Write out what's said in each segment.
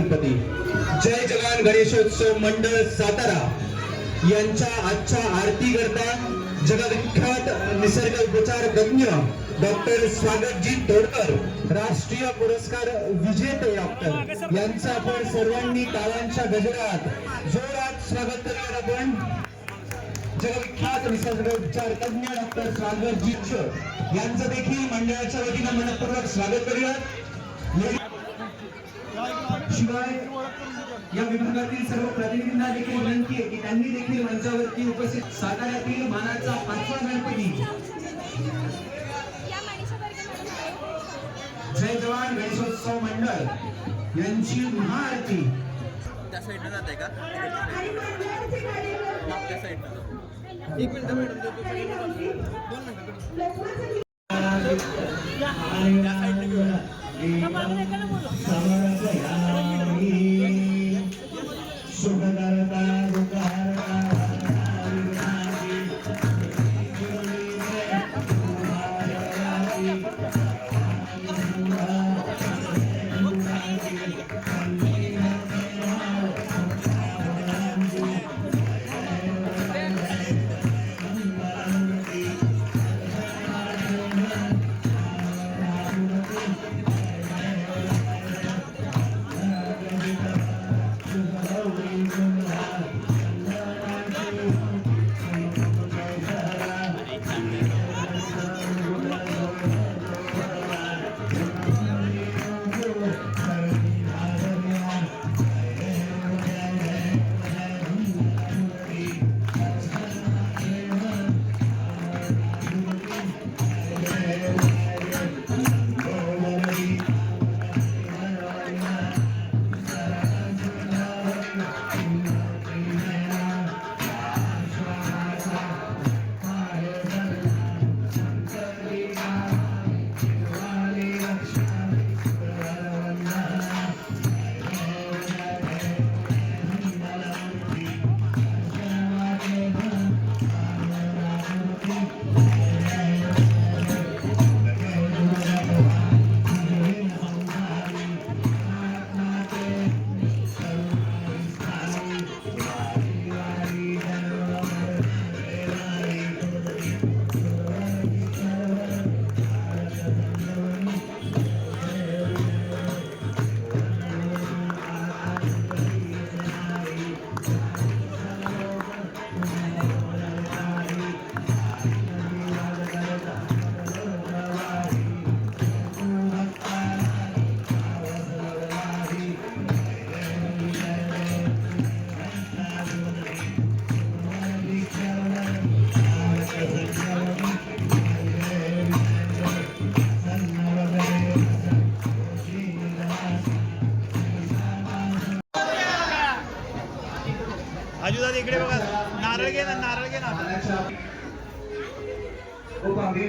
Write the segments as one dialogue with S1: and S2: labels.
S1: गणपती. जय जवान गणेशोत्सव मंडळ सातारा. यांच्या आजच्या आरती करता जगविख्यात निसर्ग उपचार तज्ञ डॉक्टर स्वागतजी तोडकर राष्ट्रीय पुरस्कार विजेते डॉक्टर. यांचं आपण सर्वांनी टाळांच्या गजरात जोरात स्वागत करूयात आपण. जगविख्यात निसर्ग उपचार तज्ञ डॉक्टर स्वागतजी यांचं देखील मंडळाच्या वतीनं मनपूर्वक स्वागत करूयात. शिवाय या विभागातील सर्व प्रतिनिधींना देखील विनंती आहे की त्यांनी देखील मंचावरती उपस्थित साताऱ्यातील मानाचा पाचवा गणपती. जय जवान गणेशोत्सव मंडळ यांची महाआरती.
S2: त्या साईडनं जात आहे का? त्या साईडनं एक मिनिट मॅडम दोन मिनिटं.
S3: आजूदादा इकडे बघा. नारळ घे ना नारळ घे ना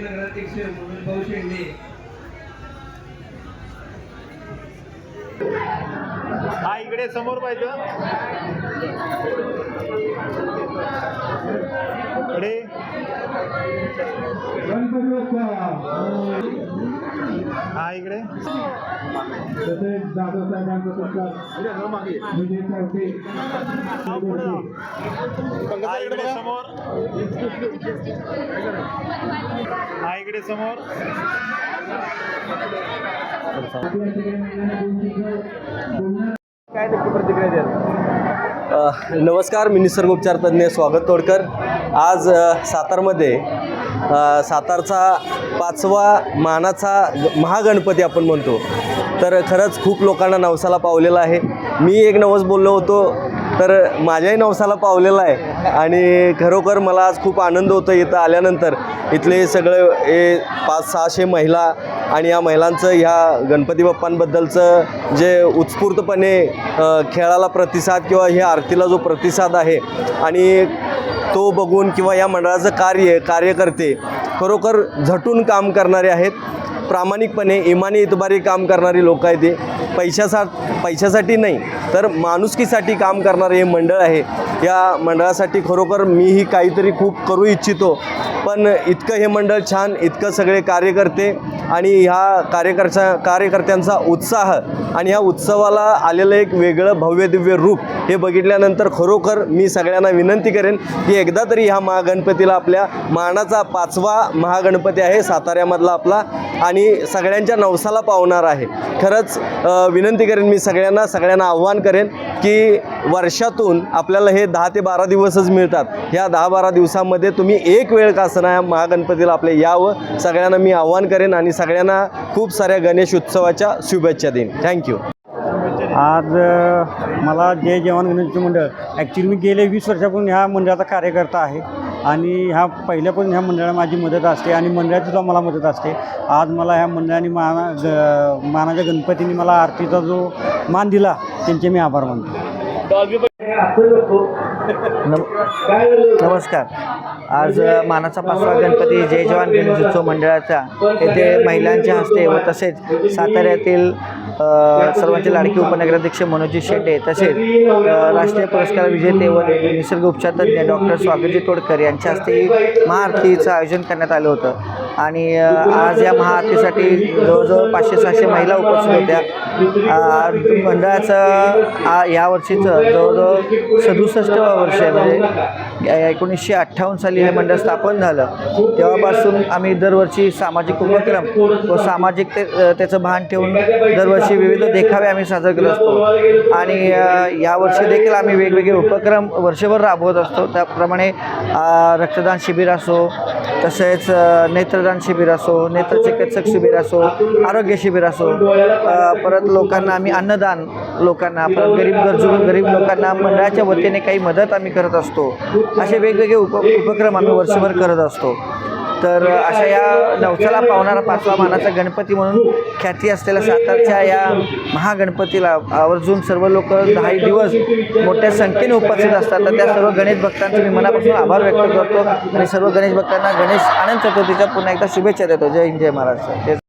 S1: नगराध्यक्ष म्हणून भाऊ शेंडे
S3: हा इकडे समोर पाहिजे. इकडे. हा इकडे.
S4: तसेच जाधव साहेबांचा सत्कार विजय चौथे
S3: हा, पुढे जाऊ. इकडे समोर. हा इकडे काय नक्की प्रतिक्रिया द्याल?
S5: नमस्कार मी निसर्गोपचार तज्ज्ञ स्वागत तोडकर. आज सातारमध्ये सातारचा पाचवा मानाचा महागणपती आपण म्हणतो. तर खरंच खूप लोकांना नवसाला पावलेला आहे. मी एक नवस बोललो होतो तर माझ्याही नवसाला पावलेला आहे. आणि खरोखर मला आज खूप आनंद होतो इथं आल्यानंतर. इथले सगळे हे पाच सहाशे महिला आणि या महिलांचं ह्या गणपती बाप्पांबद्दलचं जे उत्स्फूर्तपणे खेळाला प्रतिसाद किंवा ह्या आरतीला जो प्रतिसाद आहे आणि तो बघून किंवा या मंडळाचं कार्य कार्यकर्ते खरोखर झटून काम करणारे आहेत. प्रामाणिकपणे इमानी इतबारी काम करणारी लोक आहेत ते पैशासा पैशासाठी नाही तर माणुसकीसाठी काम करणारे हे मंडळ आहे. या मंडळासाठी खरोखर मीही काहीतरी खूप करू इच्छितो. पण इतकं हे मंडळ छान इतकं सगळे कार्यकर्ते आणि ह्या कार्यकर्त्या कार्यकर्त्यांचा उत्साह आणि ह्या उत्सवाला आलेलं एक वेगळं भव्य दिव्य रूप हे बघितल्यानंतर खरोखर मी सगळ्यांना विनंती करेन की एकदा तरी ह्या महागणपतीला आपल्या मानाचा पाचवा महागणपती आहे साताऱ्यामधला आपला आणि सगळ्यांच्या नवसाला पावणार आहे. खरंच विनंती करेन मी सगळ्यांना सगळ्यांना आव्हान करेन की वर्षातून आपल्याला हे दहा ते बारा दिवसच मिळतात. ह्या दहा बारा दिवसामध्ये तुम्ही एक वेळ का असं या महागणपतीला आपले यावं. सगळ्यांना मी आव्हान करेन आणि सगळ्यांना खूप साऱ्या गणेश उत्सवाच्या शुभेच्छा देईन. थँक्यू
S3: आज मला जय जवान गणेश मंडळ. ॲक्च्युली मी गेले वीस वर्षापासून ह्या मंडळाचा कार्यकर्ता आहे. आणि ह्या पहिल्यापासून ह्या मंडळाला माझी मदत असते आणि मंडळाचीसुद्धा मला मदत असते. आज मला ह्या मंडळाने माना ग मानाच्या गणपतीने मला आरतीचा जो मान दिला त्यांचे मी आभार मानतो.
S6: नमस्कार. आज मानाचा पाचवा गणपती जय जवान गणेशोत्सव मंडळाचा. येथे महिलांच्या हस्ते व तसेच साताऱ्यातील सर्वांचे लाडके उपनगराध्यक्ष मनोजी शेटे तसेच राष्ट्रीय पुरस्कार विजेते व निसर्ग उपचार तज्ज्ञ डॉक्टर स्वागतजी तोडकर यांच्या हस्ते महाआरतीचं आयोजन करण्यात आलं होतं. आणि आज या महाआरतीसाठी जवळजवळ पाचशे सहाशे महिला उपस्थित होत्या. मंडळाचं आ- यावर्षीचं जवळजवळ सदुसष्ट वर्ष आहे. म्हणजे एकोणीसशे अठ्ठावन्न साली हे मंडळ स्थापन झालं. तेव्हापासून आम्ही दरवर्षी सामाजिक उपक्रम व सामाजिक ते त्याचं भान ठेवून दरवर्षी विविध देखावे आम्ही साजरे करत असतो. आणि यावर्षी देखील आम्ही वेगवेगळे उपक्रम वर्षभर राबवत असतो. त्याप्रमाणे रक्तदान शिबिर असो तसेच नेत्र रक्तदान शिबिर असो नेत्रचिकित्सक शिबिर असो आरोग्य शिबिर असो परत लोकांना आम्ही अन्नदान लोकांना परत गरीब गरजू गरीब लोकांना मंडळाच्या वतीने काही मदत आम्ही करत असतो. असे वेगवेगळे उप उपक्रम आम्ही वर्षभर करत असतो. तर अशा या नवसाला पावणारा पाचवा मानाचा गणपती म्हणून ख्याती असलेल्या सातारच्या या महागणपतीला आवर्जून सर्व लोक दहा दिवस मोठ्या संख्येने उपस्थित असतात. तर त्या सर्व गणेश भक्तांचे मी मनापासून आभार व्यक्त करतो आणि सर्व गणेश भक्तांना गणेश आनंद चतुर्थीच्या पुन्हा एकदा शुभेच्छा देतो. जय हिंद जय महाराष्ट्र.